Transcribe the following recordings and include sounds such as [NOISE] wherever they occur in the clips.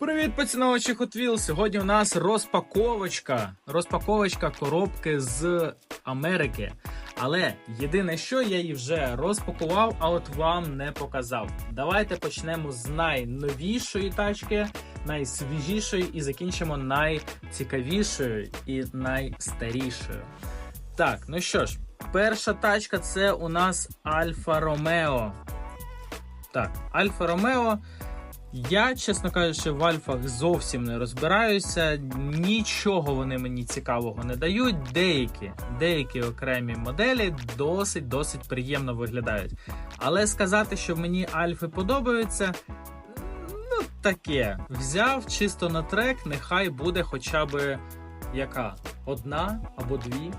Привіт, поціновувачі Hot Wheels! Сьогодні у нас розпаковочка. Розпаковочка коробки з Америки. Але єдине, що я її вже розпакував, а от вам не показав. Давайте почнемо з найновішої тачки, найсвіжішої, і закінчимо найцікавішою і найстарішою. Так, ну що ж, перша тачка це у нас Альфа Ромео. Так, Альфа Ромео. Я, чесно кажучи, в альфах зовсім не розбираюся. Нічого вони мені цікавого не дають. Деякі, деякі окремі моделі досить досить приємно виглядають. Але сказати, що мені альфи подобаються, ну таке. Взяв чисто на трек, нехай буде хоча б яка? Одна або дві.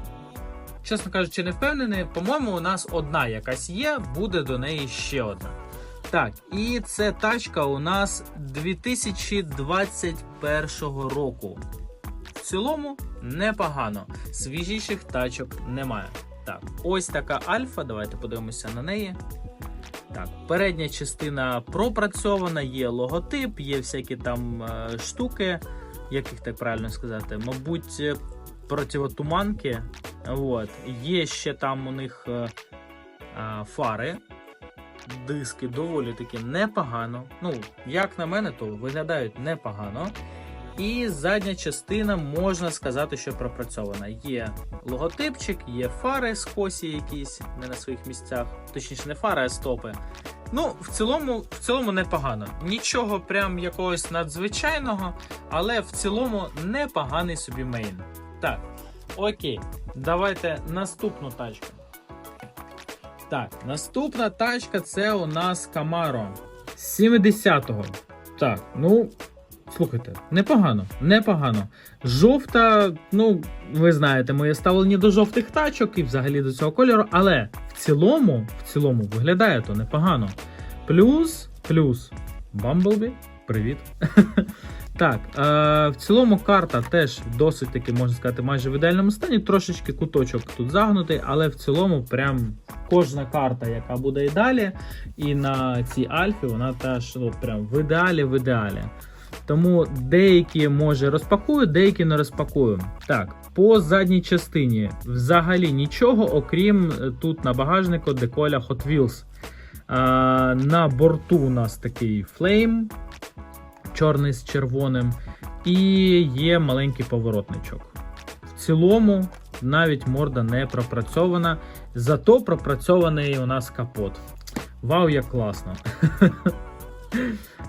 Чесно кажучи, не впевнений. По-моєму, у нас одна якась є, буде до неї ще одна. Так, і це тачка у нас 2021 року. В цілому непогано. Свіжіших тачок немає. Так, ось така альфа. Давайте подивимося на неї. Так, передня частина пропрацьована, є логотип, є всякі там е, штуки, як їх так правильно сказати, мабуть, е, противотуманки. От. Є ще там у них е, фари диски доволі таки непогано. Ну, як на мене, то виглядають непогано. І задня частина можна сказати, що пропрацьована. Є логотипчик, є фари скосі якісь не на своїх місцях, точніше, не фари, а стопи. Ну, в цілому, в цілому непогано. Нічого прям якогось надзвичайного, але в цілому непоганий собі мейн. Так, окей, давайте наступну тачку. Так, наступна тачка це у нас Camaro 70-го. Так, ну, слухайте, непогано, непогано. Жовта, ну, ви знаєте, моє ставлення до жовтих тачок і взагалі до цього кольору, але в цілому, в цілому виглядає то непогано. Плюс, плюс, Bumblebee, привіт. [LAUGHS] Так, е, в цілому карта теж досить таки, можна сказати, майже в ідеальному стані. Трошечки куточок тут загнутий, але в цілому, прям кожна карта, яка буде і далі, і на цій альфі, вона теж ну, прям в ідеалі, в ідеалі. Тому деякі може розпакую, деякі не розпакую. Так, по задній частині взагалі нічого, окрім е, тут на багажнику деколя Hot Wheels. А, на борту у нас такий флейм, чорний з червоним, і є маленький поворотничок. В цілому навіть морда не пропрацьована, зато пропрацьований у нас капот. Вау, як класно! [LAUGHS]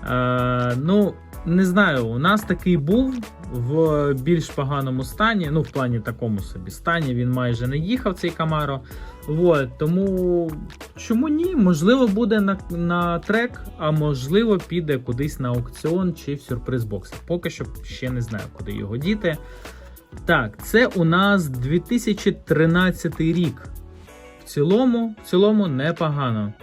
Е, ну, не знаю, у нас такий був в більш поганому стані, ну, в плані такому собі стані, він майже не їхав цей Камаро. Вот, тому чому ні? Можливо, буде на, на трек, а можливо, піде кудись на аукціон чи в сюрприз бокс. Поки що ще не знаю, куди його діти. Так, це у нас 2013 рік. Цілому, в цілому непогано.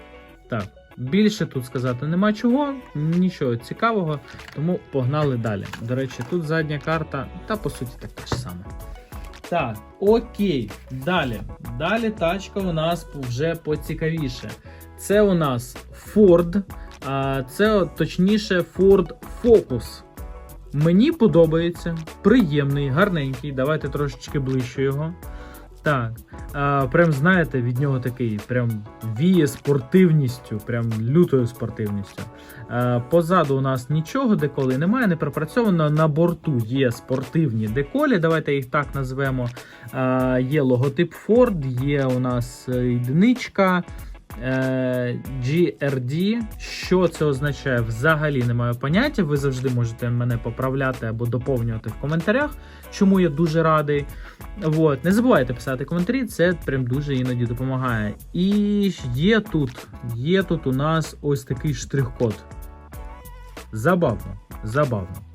Так, більше тут сказати нема чого, нічого цікавого, тому погнали далі. До речі, тут задня карта, та по суті така ж сама. Так, окей, далі. Далі тачка у нас вже поцікавіше. Це у нас Ford, а це точніше Ford Focus. Мені подобається. Приємний, гарненький. Давайте трошечки ближче його. Так. А, прям знаєте, від нього такий прям віє спортивністю, прям лютою спортивністю. А, позаду у нас нічого деколи немає, не пропрацьовано. На борту є спортивні деколі, давайте їх так назвемо. А, є логотип Ford, є у нас е, єдиничка. Е, GRD. Що це означає? Взагалі не маю поняття. Ви завжди можете мене поправляти або доповнювати в коментарях, чому я дуже радий. От. Не забувайте писати коментарі, це прям дуже іноді допомагає. І є тут, є тут у нас ось такий штрих-код. Забавно, забавно.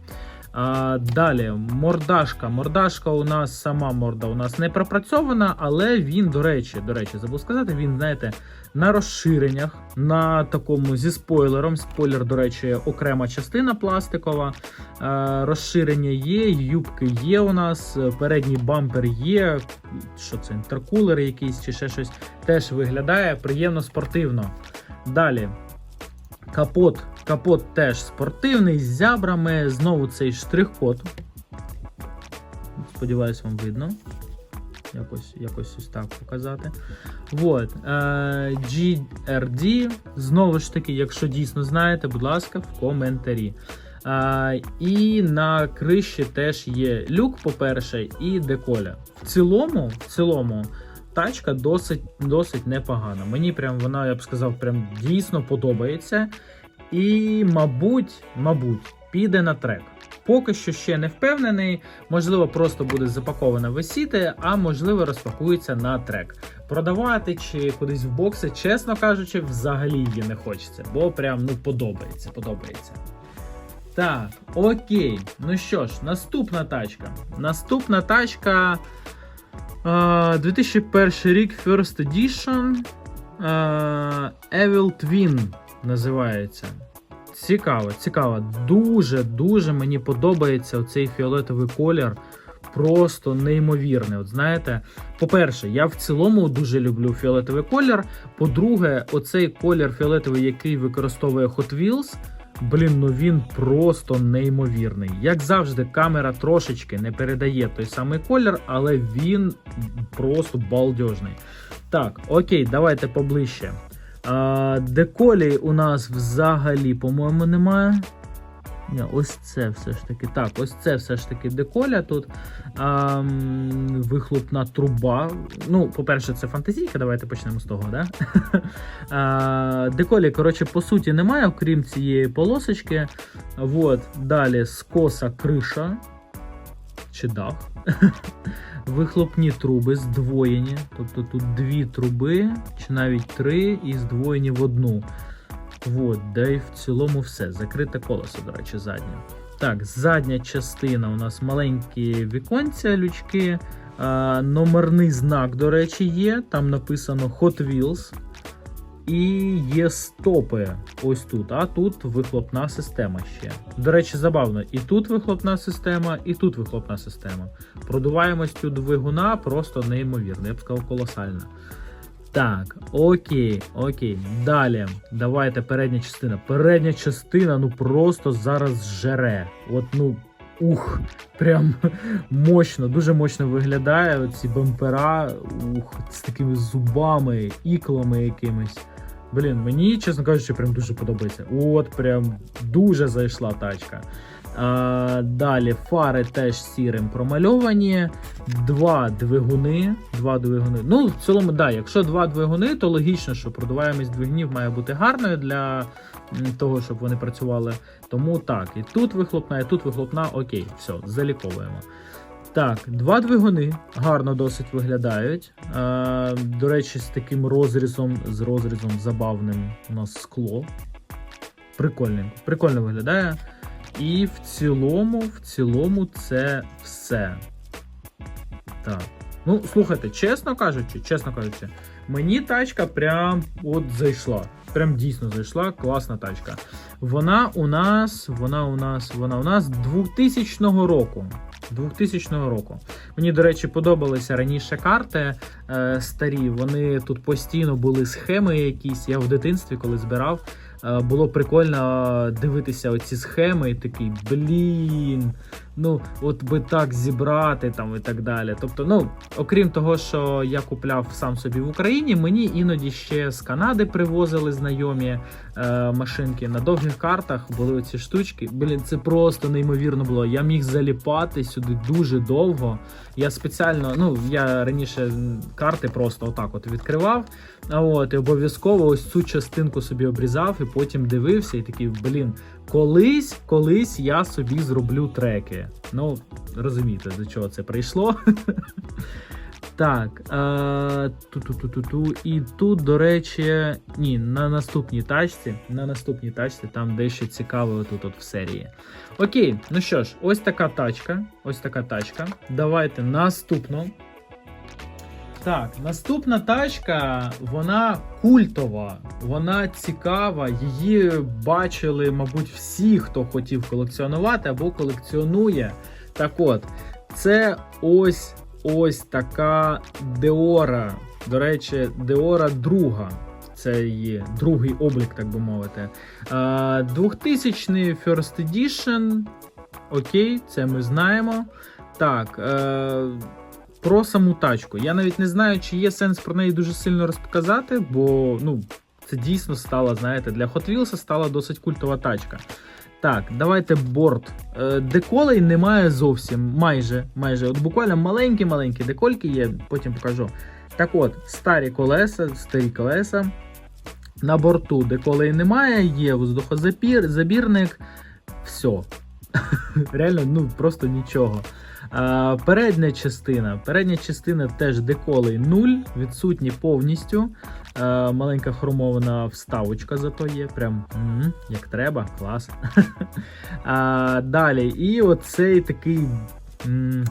А, далі, мордашка. Мордашка у нас сама морда у нас не пропрацьована, але він, до речі, до речі, забув сказати, він, знаєте, на розширеннях, на такому зі спойлером. Спойлер, до речі, окрема частина пластикова. А, розширення є, юбки є у нас, передній бампер є. Що це, інтеркулер якийсь чи ще щось теж виглядає приємно спортивно. Далі. Капот, капот теж спортивний, з зябрами. Знову цей штрих-код. Сподіваюсь, вам видно. Якось, якось ось так показати. Вот. Е, GRD. Знову ж таки, якщо дійсно знаєте, будь ласка, в коментарі. Е, і на криші теж є люк, по-перше, і деколя. В цілому, в цілому, тачка досить, досить непогана. Мені прям вона, я б сказав, прям дійсно подобається. І, мабуть, мабуть, піде на трек. Поки що ще не впевнений, можливо, просто буде запакована висіти, а можливо, розпакується на трек. Продавати чи кудись в бокси, чесно кажучи, взагалі її не хочеться, бо прям ну подобається, подобається. Так, окей. Ну що ж, наступна тачка. Наступна тачка. Е, 2001 рік First Edition. Evil Twin називається. Цікаво, цікаво. Дуже, дуже мені подобається оцей фіолетовий колір. Просто неймовірний. От знаєте, по-перше, я в цілому дуже люблю фіолетовий колір. По-друге, оцей колір фіолетовий, який використовує Hot Wheels, блін, ну він просто неймовірний. Як завжди, камера трошечки не передає той самий колір, але він просто балдежний. Так, окей, давайте поближче. А, деколі у нас взагалі, по-моєму, немає. Ні, ось це все ж таки. Так, ось це все ж таки деколя тут. А, вихлопна труба. Ну, по-перше, це фантазійка, давайте почнемо з того, да? [LAUGHS] а, деколі, коротше, по суті, немає, окрім цієї полосочки. Вот, далі скоса криша. Чи дах. [LAUGHS] Вихлопні труби здвоєні, тобто тут дві труби, чи навіть три, і здвоєні в одну. Вот, да і в цілому все. Закрите колесо, до речі, заднє. Так, задня частина у нас маленькі віконця, лючки. А, номерний знак, до речі, є. Там написано Hot Wheels. І є стопи ось тут, а тут вихлопна система ще. До речі, забавно, і тут вихлопна система, і тут вихлопна система. Продуваємость у двигуна просто неймовірна, я б сказав, колосальна. Так, окей, окей. Далі. Давайте передня частина. Передня частина, ну просто зараз жере. От, ну, ух, прям мощно, дуже мощно виглядає. Оці бампера, ух, з такими зубами, іклами якимись. Блін, мені, чесно кажучи, прям дуже подобається. От, прям дуже зайшла тачка. А, далі фари теж сірим промальовані. Два двигуни. Два двигуни. Ну, в цілому, да, якщо два двигуни, то логічно, що продуваємість двигунів має бути гарною для того, щоб вони працювали. Тому так, і тут вихлопна, і тут вихлопна. Окей, все, заліковуємо. Так, два двигуни гарно досить виглядають. Е, до речі, з таким розрізом, з розрізом забавним у нас скло. Прикольненько, прикольно виглядає. І в цілому, в цілому, це все. Так. Ну, слухайте, чесно кажучи, чесно кажучи, мені тачка прям от зайшла. Прям дійсно зайшла. Класна тачка. Вона у нас, вона у нас, вона у нас 2000 року. 2000 року. Мені, до речі, подобалися раніше карти е, старі. Вони тут постійно були схеми якісь. Я в дитинстві, коли збирав, було прикольно дивитися оці схеми і такий, блін. Ну, от би так зібрати там і так далі. Тобто, ну, окрім того, що я купляв сам собі в Україні, мені іноді ще з Канади привозили знайомі е, машинки. На довгих картах були оці штучки. Блін, це просто неймовірно було. Я міг заліпати сюди дуже довго. Я спеціально, ну я раніше карти просто отак от відкривав. От і обов'язково ось цю частинку собі обрізав і потім дивився, і такий, блін, колись, колись я собі зроблю треки. Ну, розумієте, до чого це прийшло. [LAUGHS] Так, е, ту-ту-ту-ту-ту. І тут, до речі, ні, на наступній тачці, на наступній тачці там дещо цікаве отут от в серії. Окей, ну що ж, ось така тачка. Ось така тачка. Давайте наступну. Так, наступна тачка, вона культова, вона цікава. Її бачили, мабуть, всі, хто хотів колекціонувати або колекціонує. Так от, це ось ось така Деора. До речі, Деора друга. це її другий облік, так би мовити. Е, 2000 First Edition. Окей, це ми знаємо. Так. Е, про саму тачку. Я навіть не знаю, чи є сенс про неї дуже сильно розказати, бо ну, це дійсно стала, знаєте, для Hot Wheels стала досить культова тачка. Так, давайте борт. Е, Деколей немає зовсім, майже. майже. От буквально маленькі-маленькі декольки є, потім покажу. Так от, старі колеса, старі колеса. На борту деколей немає, є воздухозабір, забірник. Все. [LAUGHS] Реально, ну просто нічого. Передня частина. Передня частина теж деколей 0, відсутні повністю. Маленька хромована вставочка зато є. Прям як треба, клас. [LAUGHS] далі, і оцей такий.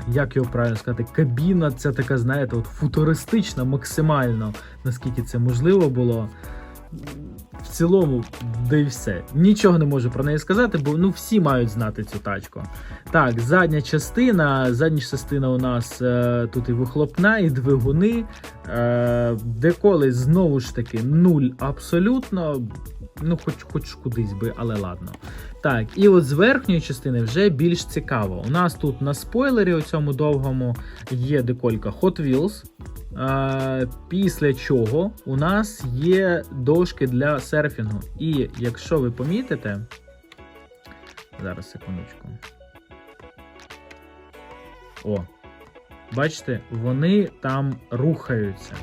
Як його правильно сказати, кабіна, це така, знаєте, от футуристична максимально, наскільки це можливо було. Цілому, да й все. Нічого не можу про неї сказати, бо ну всі мають знати цю тачку. Так, задня частина. Задня частина у нас е, тут і вихлопна, і двигуни. Е, деколи знову ж таки нуль абсолютно. Ну, хоч хоч кудись би, але ладно. Так, і от з верхньої частини вже більш цікаво. У нас тут на спойлері, у цьому довгому, є деколька Hot Wheels. Після чого у нас є дошки для серфінгу. І якщо ви помітите, зараз секундочку. О, бачите, вони там рухаються.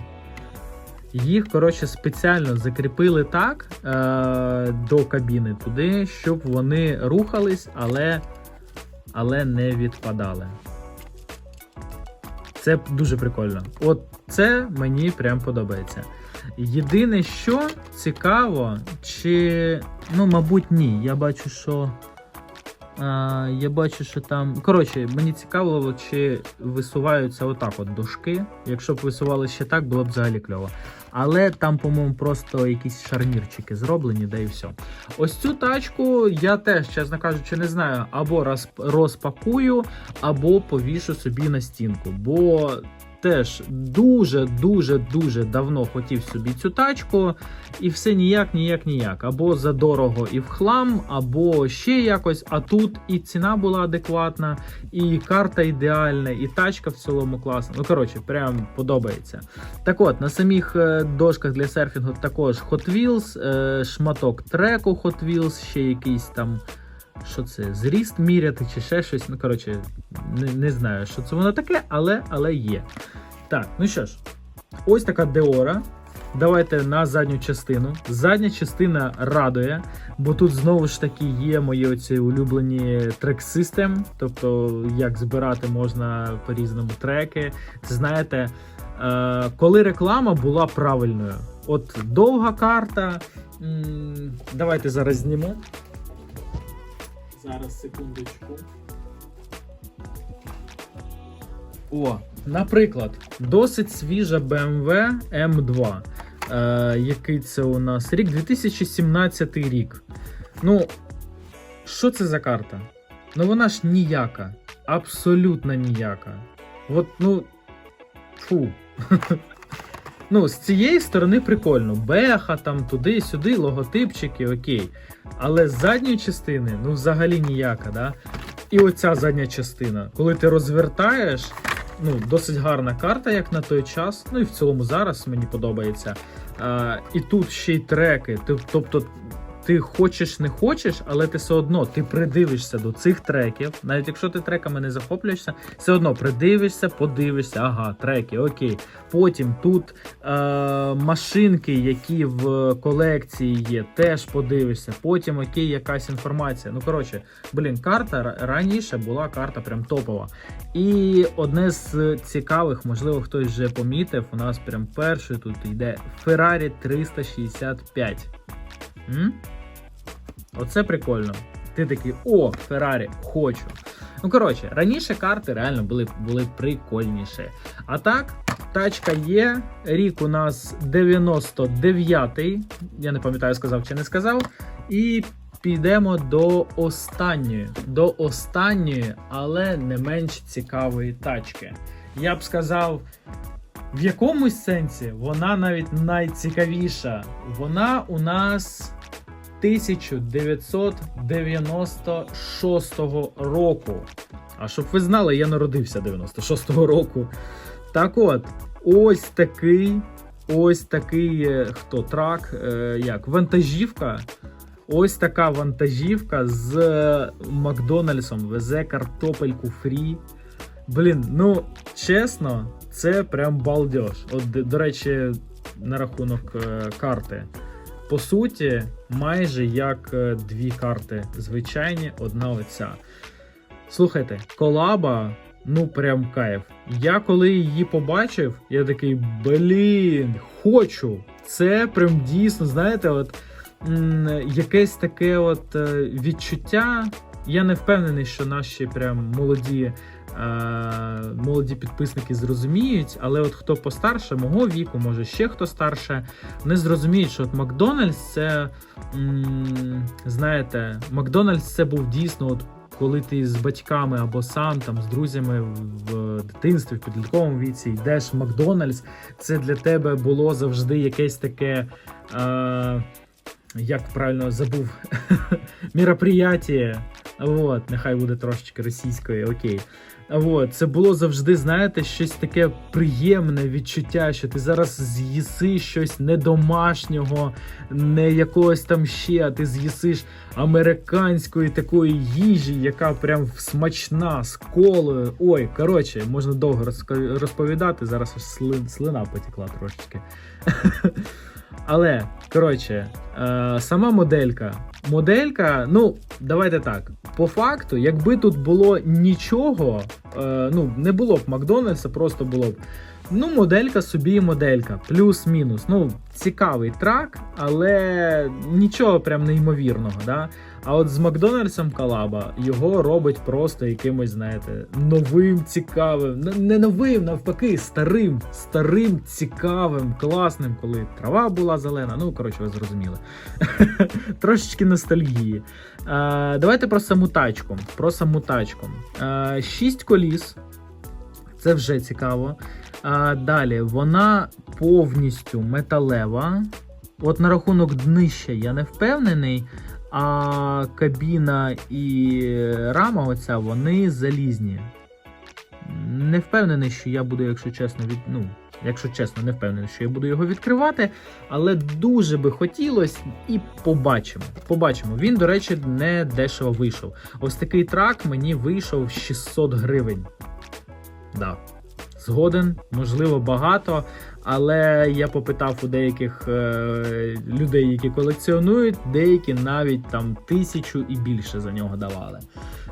Їх, коротше, спеціально закріпили так е, до кабіни туди, щоб вони рухались, але, але не відпадали. Це дуже прикольно. От це мені прям подобається. Єдине, що цікаво, чи. Ну, мабуть, ні. Я бачу, що. А, я бачу, що там. Коротше, мені цікаво, чи висуваються отак от дошки. Якщо б висували ще так, було б взагалі кльово. Але там, по-моєму, просто якісь шарнірчики зроблені, да і все. Ось цю тачку я теж, чесно кажучи, не знаю, або розпакую, або повішу собі на стінку. Бо теж дуже, дуже, дуже давно хотів собі цю тачку, і все ніяк, ніяк, ніяк. Або задорого і в хлам, або ще якось. А тут і ціна була адекватна, і карта ідеальна, і тачка в цілому класна. Ну, коротше, прям подобається. Так от, на самих е, дошках для серфінгу також Hot Wheels, е, шматок треку Hot Wheels, ще якийсь там. Що це? Зріст міряти чи ще щось. Ну, коротше, не, не знаю, що це воно таке, але, але є. Так, ну що ж, ось така Деора. Давайте на задню частину. Задня частина радує, бо тут знову ж таки є мої оці улюблені трек-систем, тобто як збирати можна по-різному треки. Це знаєте, е, коли реклама була правильною. От довга карта. Давайте зараз зніму. Зараз секундочку. О, наприклад, досить свіжа BMW M2. Е, який це у нас рік? 2017 рік. Ну, що це за карта? Ну вона ж ніяка. Абсолютно ніяка. От, ну. Фу. [LAUGHS] Ну, з цієї сторони прикольно. Беха, там туди-сюди, логотипчики, окей. Але з задньої частини, ну, взагалі ніяка, да? І оця задня частина. Коли ти розвертаєш, ну, досить гарна карта, як на той час. Ну і в цілому зараз мені подобається. А, і тут ще й треки. Тобто, ти хочеш не хочеш, але ти все одно ти придивишся до цих треків. Навіть якщо ти треками не захоплюєшся, все одно придивишся, подивишся, ага, треки, окей. Потім тут е, машинки, які в колекції є, теж подивишся. Потім окей, якась інформація. Ну коротше, блін, карта раніше була карта прям топова. І одне з цікавих, можливо, хтось вже помітив, у нас прям перший тут йде Ferrari 365. М? Оце прикольно. Ти такий, о, Феррарі, хочу. Ну, коротше, раніше карти реально були, були прикольніші. А так, тачка є. Рік у нас 99-й. Я не пам'ятаю, сказав чи не сказав. І підемо до останньої. До останньої, але не менш цікавої тачки. Я б сказав, В якомусь сенсі вона навіть найцікавіша. Вона у нас 1996 року. А щоб ви знали, я народився 96-го року. Так от, ось такий, ось такий е, хто трак, е, як вантажівка. Ось така вантажівка з е, Макдональдсом везе картопельку фрі. Блін, ну чесно, це прям балдеж. От, до- речі, на рахунок карти. По суті, майже як е, дві карти звичайні, одна оця. Слухайте, колаба, ну прям кайф. Я коли її побачив, я такий, блін, хочу. Це прям дійсно, знаєте, от якесь таке от е, відчуття. Я не впевнений, що наші прям молоді, молоді підписники зрозуміють, але от хто постарше, мого віку, може ще хто старше, не зрозуміють, що от Макдональдс це, знаєте, Макдональдс це був дійсно от коли ти з батьками або сам там з друзями в дитинстві, в підлітковому віці йдеш в Макдональдс, це для тебе було завжди якесь таке. Е, як правильно забув [LAUGHS] мероприятие. Вот, нехай буде трошечки російською, окей. Вот, це було завжди, знаєте, щось таке приємне відчуття, що ти зараз з'їси щось не домашнього, не якогось там ще, а ти з'їсиш американської такої їжі, яка прям смачна, з колою. Ой, коротше, можна довго розповідати. Зараз слина потекла трошечки. [LAUGHS] Але, коротше, е, сама моделька. Моделька, ну, давайте так. По факту, якби тут було нічого, е, ну, не було б Макдональдса, просто було б. Ну, моделька собі і моделька, плюс-мінус. Ну, цікавий трак, але нічого прям неймовірного. Да? А от з Макдональдсом колаба його робить просто якимось, знаєте, новим, цікавим. Не новим, навпаки, старим, старим, цікавим, класним, коли трава була зелена. Ну, коротше, ви зрозуміли. [LAUGHS] Трошечки ностальгії. Давайте про саму тачку. Про саму тачку. Шість коліс. Це вже цікаво. А, далі, вона повністю металева. От на рахунок днища я не впевнений. А кабіна і рама, оця, вони залізні. Не впевнений, що я буду, якщо чесно, від... ну, якщо чесно, не впевнений, що я буду його відкривати. Але дуже би хотілося і побачимо. Побачимо. Він, до речі, не дешево вийшов. Ось такий трак мені вийшов 600 гривень. Да. Згоден, можливо, багато, але я попитав у деяких е, людей, які колекціонують, деякі навіть там тисячу і більше за нього давали.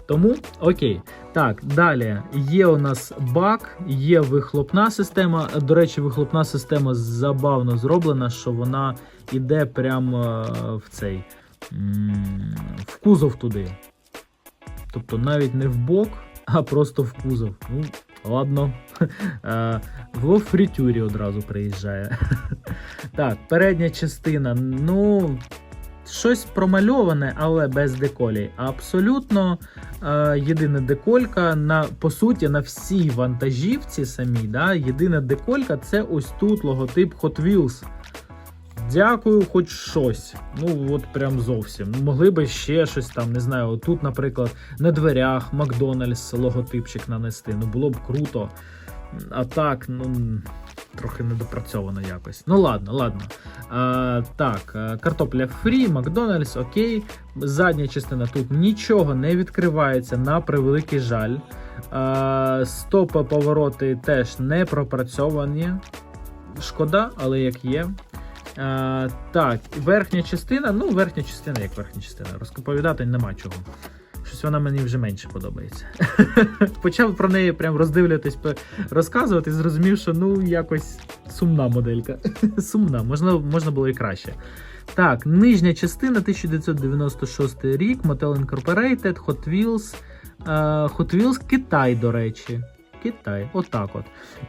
Тому окей. Так, далі є у нас бак, є вихлопна система. До речі, вихлопна система забавно зроблена, що вона іде прямо е, в цей в кузов туди. Тобто навіть не в бок, а просто в кузов. Ну, ладно. [LAUGHS] во В фритюрі одразу приїжджає. [LAUGHS] Так, передня частина. Ну, щось промальоване, але без деколі. Абсолютно е, єдина деколька на по суті на всій вантажівці самій. Да, єдина деколька це ось тут логотип Hot Wheels. Дякую, хоч щось. Ну, от прям зовсім. Ну, Могли би ще щось там, не знаю, тут, наприклад, на дверях Макдональдс логотипчик нанести. Ну, було б круто. А так, ну. Трохи недопрацьовано якось. Ну ладно, ладно. А, так, е, картопля фрі, Макдональдс, окей. Задня частина тут нічого не відкривається на превеликий жаль. А, стопи повороти теж не пропрацьовані. Шкода, але як є. А, так, верхня частина. Ну, верхня частина, як верхня частина. Розповідати нема чого. Щось вона мені вже менше подобається. [LAUGHS] Почав про неї прям роздивлюватись, пе- розказувати, зрозумів, що ну якось сумна моделька. [LAUGHS] сумна, можна, можна було і краще. Так, нижня частина 1996 рік, Mattel Incorporated, Hot Wheels. Hot Wheels Китай, до речі. Китай, отак от.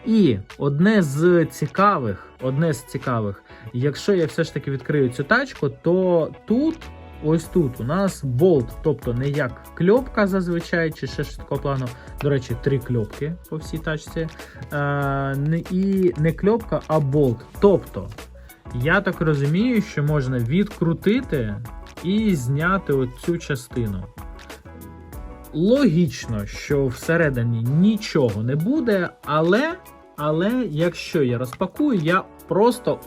І одне з цікавих, одне з цікавих, якщо я все ж таки відкрию цю тачку, то тут ось тут у нас болт, тобто не як кльопка зазвичай, чи ще такого плану. До речі, три кльопки по всій тачці. Е, не, і не кльопка, а болт. Тобто, я так розумію, що можна відкрутити і зняти оцю частину. Логічно, що всередині нічого не буде, але, але якщо я розпакую, я просто,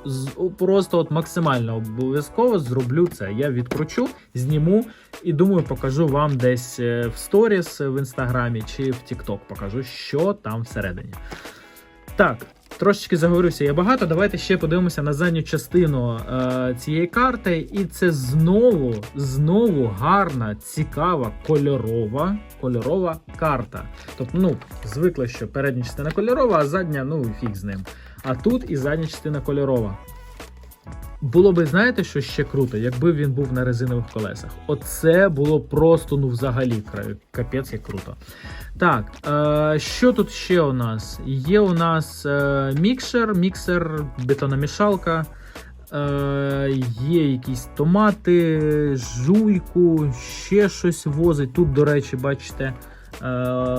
просто от максимально обов'язково зроблю це. Я відкручу, зніму і думаю, покажу вам десь е, в сторіс в інстаграмі чи в TikTok покажу, що там всередині. Так, трошечки заговорився я багато. Давайте ще подивимося на задню частину е, цієї карти. І це знову, знову гарна, цікава, кольорова, кольорова карта. Тобто, ну, звикли, що передня частина кольорова, а задня, ну, фіг з ним. А тут і задня частина кольорова. Було би, знаєте, що ще круто, якби він був на резинових колесах. Оце було просто, ну, взагалі, капець як круто. Так, е, що тут ще у нас? Є у нас е, мікшер, міксер, бетономішалка. Е, є якісь томати, жуйку, ще щось возить. Тут, до речі, бачите,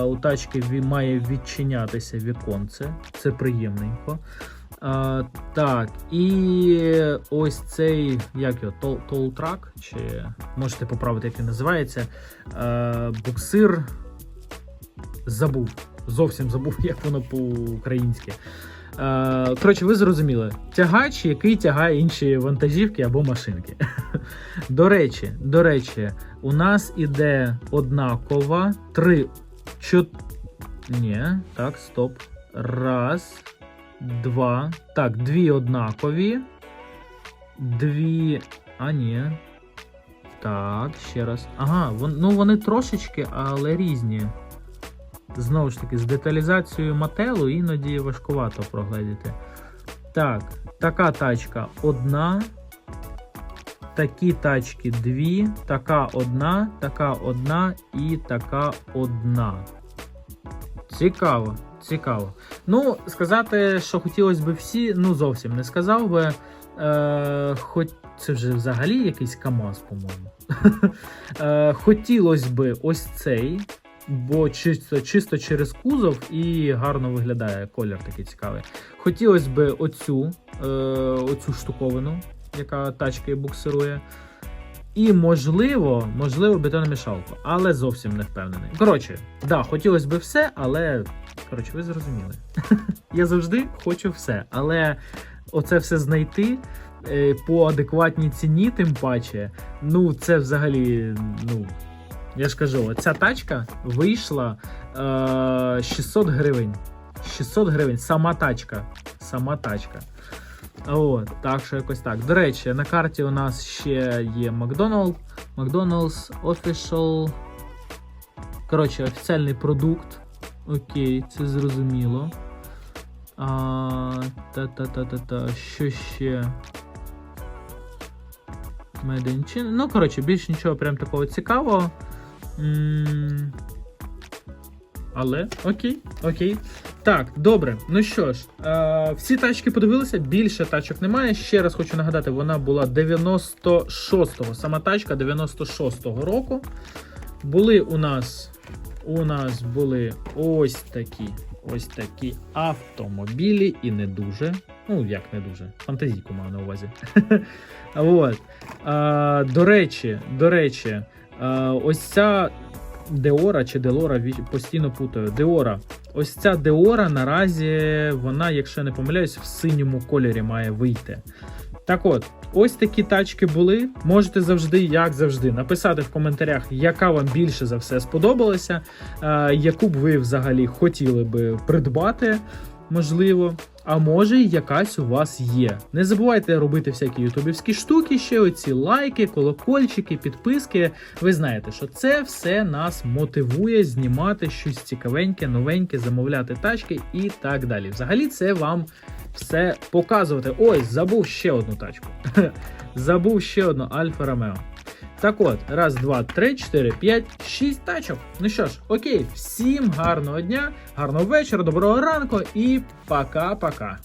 у тачки має відчинятися віконце. Це приємненько. Е, так, і ось цей, як його, тол, толтрак, чи можете поправити, як він називається. Е, буксир забув. Зовсім забув, як воно по-українськи. Е, коротше, ви зрозуміли. Тягач, який тягає інші вантажівки або машинки. [LAUGHS] До речі, до речі, у нас іде однакова три. Чот... Ні, так, стоп. Раз, два. Так, дві однакові. Дві. А, ні. Так, ще раз. Ага, вон, ну вони трошечки, але різні. Знову ж таки, з деталізацією мателу іноді важкувато прогледіти. Так, така тачка одна. Такі тачки дві, така одна, така одна і така одна. Цікаво, цікаво. Ну, сказати, що хотілося б всі, ну зовсім не сказав би. Е, хоч це вже взагалі якийсь КАМАЗ, по-моєму. [LAUGHS] е, хотілося б ось цей, бо чисто, чисто через кузов і гарно виглядає колір такий цікавий. Хотілося б оцю, е, оцю штуковину, яка тачки буксирує. І можливо, можливо, бетономішалку, але зовсім не впевнений. Коротше, да, хотілося б все, але коротше, ви зрозуміли. [LAUGHS] Я завжди хочу все, але оце все знайти е, по адекватній ціні, тим паче, ну це взагалі, ну. Я ж кажу, ця тачка вийшла е, 600 гривень. 600 гривень, сама тачка. Сама тачка. От, так що якось так. До речі, на карті у нас ще є Макдоналд, Макдоналдс Official. Коротше, офіціальний продукт. Окей, це зрозуміло. А, Та-та-та-та-та. Що ще? Made. Ну, коротше, більш нічого прям такого цікавого. Але окей, окей. Так, добре. Ну що ж, е, всі тачки подивилися, більше тачок немає. Ще раз хочу нагадати, вона була 96-го, сама тачка 96-го року. Були у нас у нас були ось такі ось такі автомобілі, і не дуже. Ну, як не дуже. Фантазійку маю на увазі. [LAUGHS] До речі, до речі, ось ця Деора чи Делора постійно путаю. Деора. Ось ця Деора наразі, вона, якщо не помиляюсь, в синьому кольорі має вийти. Так от, ось такі тачки були. Можете завжди, як завжди, написати в коментарях, яка вам більше за все сподобалася, е, яку б ви взагалі хотіли би придбати, можливо. А може, й якась у вас є. Не забувайте робити всякі ютубівські штуки, ще оці лайки, колокольчики, підписки. Ви знаєте, що це все нас мотивує знімати щось цікавеньке, новеньке, замовляти тачки і так далі. Взагалі, це вам все показувати. Ось, забув ще одну тачку. [LAUGHS] забув ще одну Альфа Ромео. Так от, раз, два, три, чотири, п'ять, шість тачок. Ну що ж, окей, всім гарного дня, гарного вечора, доброго ранку і пока-пока.